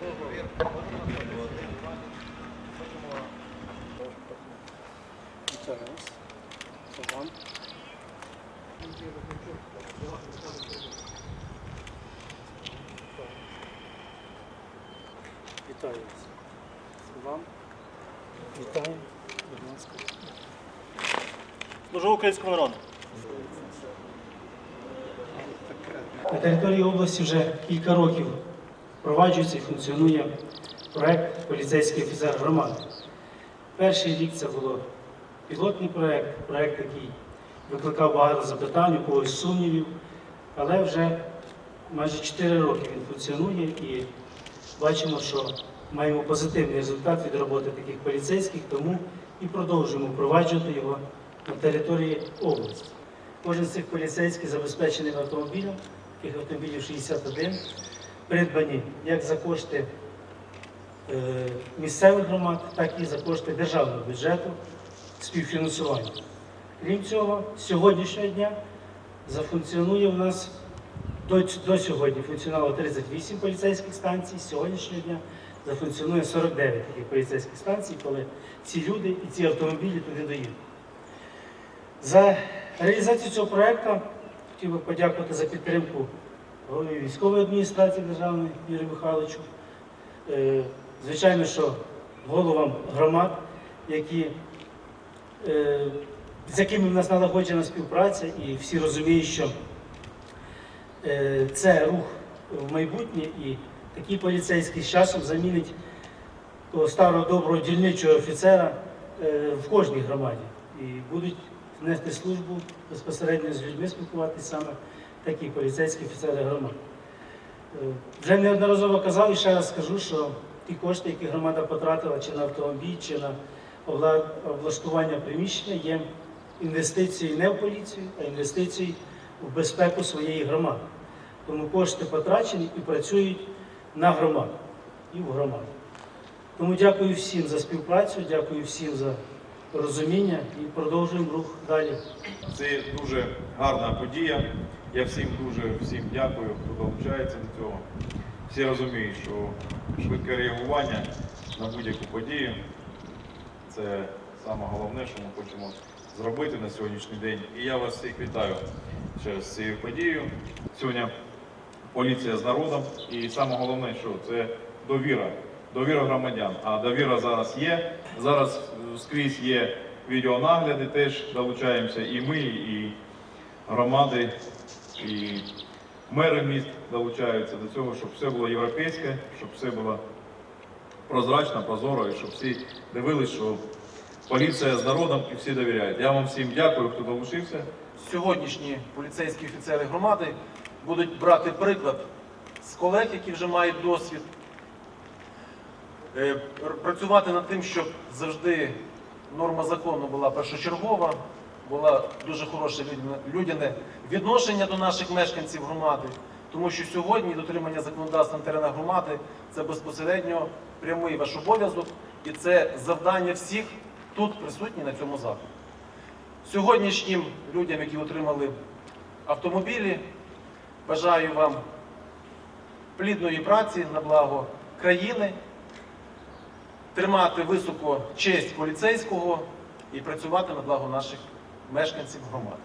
Це вас. Це народу. На території області вже кілька років впроваджується і функціонує проект поліцейський офіцер громади. Перший рік це було пілотний проект, проект, який викликав багато запитань, у когось сумнівів, але вже майже 4 роки він функціонує і бачимо, що маємо позитивний результат від роботи таких поліцейських, тому і продовжуємо впроваджувати його на території області. Кожен з цих поліцейських забезпечений автомобілем, таких автомобілів 61, придбані як за кошти е, місцевих громад, так і за кошти державного бюджету співфінансування. Крім цього, з сьогоднішнього дня зафункціонує у нас до, до сьогодні функціонувало 38 поліцейських станцій, з сьогоднішнього дня зафункціонує 49 таких поліцейських станцій, коли ці люди і ці автомобілі туди доїдуть. За реалізацію цього проєкту хотів би подякувати за підтримку голові військової адміністрації державної Юрію Михайловичу. Е, Звичайно, що головам громад, які, е, з якими в нас налагоджена співпраця, і всі розуміють, що е, це рух в майбутнє, і такий поліцейський з часом замінить старого доброго дільничого офіцера в кожній громаді. І будуть нести службу безпосередньо з людьми спілкуватися саме такі поліцейські офіцери громад. Е, Вже неодноразово казав і ще раз скажу, що ті кошти, які громада потратила чи на автомобіль, чи на облаштування приміщення, є інвестицією не в поліцію, а інвестицією в безпеку своєї громади. Тому кошти потрачені і працюють на громаду і в громаду. Тому дякую всім за співпрацю, дякую всім за розуміння і продовжуємо рух далі. Це дуже гарна подія. Я всім дуже всім дякую, хто долучається до цього. Всі розуміють, що швидке реагування на будь-яку подію це саме головне, що ми хочемо зробити на сьогоднішній день. І я вас всіх вітаю ще раз з цією подією. Сьогодні поліція з народом. І саме головне, що це довіра. Довіра громадян. А довіра зараз є. Зараз е, скрізь є відеонагляди, теж долучаємося і ми, і громади, і мери міст долучаються до цього, щоб все було європейське, щоб все було прозрачно, прозоро, і щоб всі дивились, що поліція з народом і всі довіряють. Я вам всім дякую, хто долучився. сьогоднішні поліцейські офіцери громади будуть брати приклад з колег, які вже мають досвід, працювати над тим, щоб завжди норма закону була першочергова, була дуже хороше людяне- відношення до наших мешканців громади, тому що сьогодні дотримання законодавства на теренах громади це безпосередньо прямий ваш обов'язок і це завдання всіх тут присутніх на цьому заході. Сьогоднішнім людям, які отримали автомобілі, бажаю вам плідної праці на благо країни, тримати високо честь поліцейського і працювати на благо наших мешканців громади.